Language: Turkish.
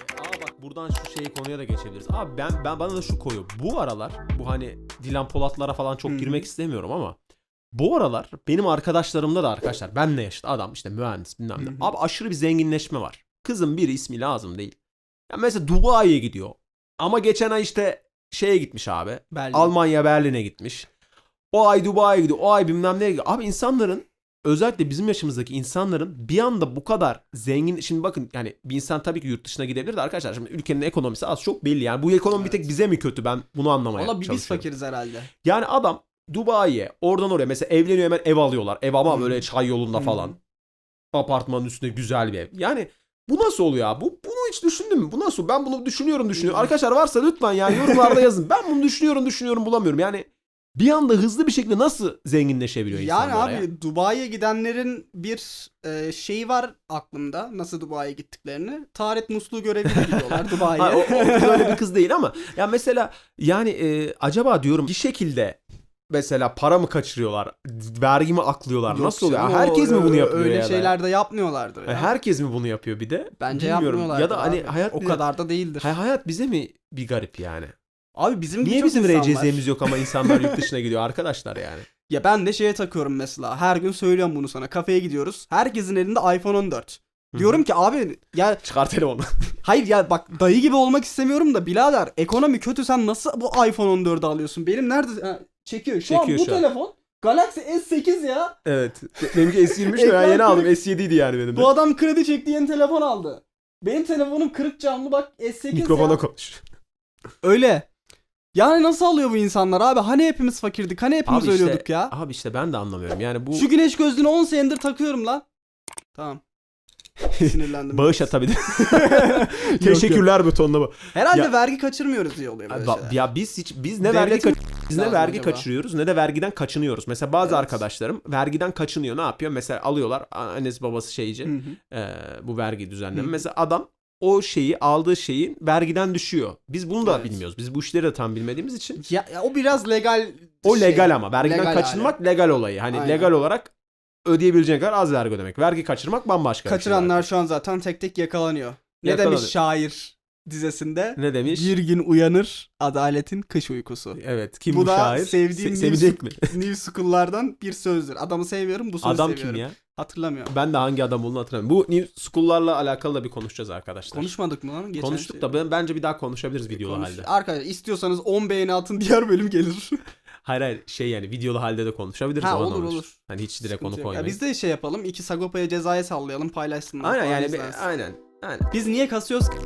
Aa bak buradan şu şeyi konuya da geçebiliriz. Abi ben ben bana da şu koyu. Bu aralar bu hani Dilan Polatlara falan çok Hı hı. girmek istemiyorum ama bu aralar benim arkadaşlarımda da arkadaşlar benle yaşıt adam işte mühendis bilmem ne. Hı hı. Abi aşırı bir zenginleşme var. Kızın bir ismi lazım değil. Ya mesela Dubai'ye gidiyor. Ama geçen ay işte şeye gitmiş abi. Berlin. Almanya Berlin'e gitmiş. O ay Dubai'ye gidiyor. O ay bilmem nereye gidiyor. Abi insanların özellikle bizim yaşımızdaki insanların bir anda bu kadar zengin şimdi bakın yani bir insan tabii ki yurt dışına gidebilir de arkadaşlar şimdi ülkenin ekonomisi az çok belli yani bu ekonomi bir tek Evet. bize mi kötü ben bunu anlamaya Valla biz çalışıyorum. fakiriz herhalde. Yani adam Dubai'ye oradan oraya mesela evleniyor hemen ev alıyorlar ev ama Hı. böyle çay yolunda Hı. falan apartmanın üstünde güzel bir ev yani bu nasıl oluyor ya? Bu bunu hiç düşündün mü? Bu nasıl? Ben bunu düşünüyorum düşünüyorum. Arkadaşlar varsa lütfen yani yorumlarda yazın. Ben bunu düşünüyorum düşünüyorum bulamıyorum. Yani bir anda hızlı bir şekilde nasıl zenginleşebiliyor Yani insanlar abi ya? Dubai'ye gidenlerin bir e, şeyi var aklımda. Nasıl Dubai'ye gittiklerini. Taharet musluğu görevi gidiyorlar Dubai'ye. Ha, o, o öyle bir kız değil ama ya mesela yani e, acaba diyorum bir şekilde mesela para mı kaçırıyorlar? Vergi mi aklıyorlar? Yok nasıl oluyor? canım, Herkes o- mi bunu yapıyor Öyle ya da? şeyler de yapmıyorlardır Ha, ya. Herkes mi bunu yapıyor bir de? Bence Bilmiyorum. yapmıyorlar. Ya da hani hayat o kadar da değildir. Ha, hayat bize mi bir garip yani? Abi bizim Niye bizim. RCZ'miz yok ama insanlar yurt dışına gidiyor arkadaşlar yani? Ya ben de şeye takıyorum mesela. Her gün söylüyorum bunu sana. Kafeye gidiyoruz. Herkesin elinde iPhone 14. Diyorum ki abi ya Çıkar telefonu. hayır ya bak dayı gibi olmak istemiyorum da birader ekonomi kötü sen nasıl bu iPhone 14'ü alıyorsun? Benim nerede ha, çekiyor. Şu Çekiyor an bu şu an. telefon Galaxy S8 ya. evet. Benimki S23 de ben Ekran yeni aldım. kırık. S7'ydi yani benim de. Bu adam kredi çekti yeni telefon aldı. Benim telefonum kırık camlı bak S8 Mikrofona ya. konuş. Öyle. Yani nasıl alıyor bu insanlar abi? Hani hepimiz fakirdik? Hani hepimiz işte- ölüyorduk ya? Abi işte ben de anlamıyorum. Yani bu Şu güneş gözlüğünü 10 senedir takıyorum lan. Tamam. Sinirlendim. bağış atabilir. Teşekkürler butonuna bu. Herhalde Ya- vergi kaçırmıyoruz diye oluyor böyle şeyler. Ya biz hiç biz ne vergi Devletin kaç- biz ne lazım vergi acaba? kaçırıyoruz ne de vergiden kaçınıyoruz. Mesela bazı Evet. arkadaşlarım vergiden kaçınıyor. Ne yapıyor? Mesela alıyorlar annesi babası şeyci. Hı hı. bu vergi düzenleme. Hı. Mesela adam o şeyi aldığı şeyin vergiden düşüyor. Biz bunu da Evet. bilmiyoruz. Biz bu işleri de tam bilmediğimiz için. Ya, ya o biraz legal O şey. legal ama vergiden Legal kaçınmak legal olayı. Hani Aynen. legal olarak ödeyebileceğin kadar az vergi ödemek. Vergi kaçırmak bambaşka. bir şey Kaçıranlar şu an zaten tek tek yakalanıyor. Ne Yakalanıyor. demiş şair dizesinde? ne demiş? Bir gün uyanır adaletin kış uykusu. Evet. Kim Bu bu, da şair? sevdiğim Se- sevecek mi? New School'lardan bir sözdür. Adamı sevmiyorum bu sözü Adam seviyorum. kim ya? Hatırlamıyorum. Ben de hangi adam olduğunu hatırlamıyorum. Bu New School'larla alakalı da bir konuşacağız arkadaşlar. Konuşmadık mı lan? Geçen Konuştuk şey? da ben, bence bir daha konuşabiliriz videolu Konuş. halde. Arkadaşlar istiyorsanız 10 beğeni atın diğer bölüm gelir. Hayır hayır şey yani videolu halde de konuşabiliriz. ha olur olur. olur. Hani hiç direkt Sıkıntı onu koymayın. Ya biz de şey yapalım. iki Sagopa'ya cezaya sallayalım paylaşsınlar. Aynen yani bir- aynen. Aynen. Biz niye kasıyoruz ki?